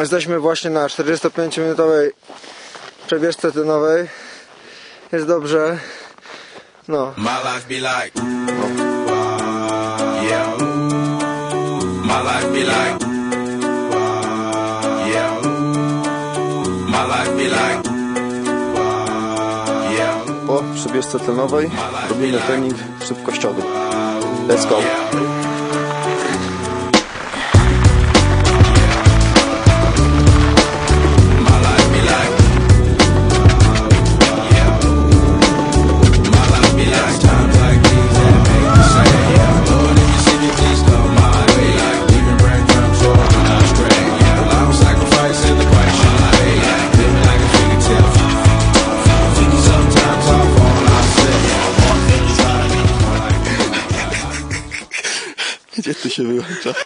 Jesteśmy właśnie na 45-minutowej przebieżce tlenowej. Jest dobrze. No, My life be like, yeah. My life be like, yeah. My life be like, yeah. Po przebieżce tlenowej robimy trening szybkościowy. Let's go. Gdzie tu się wyłącza?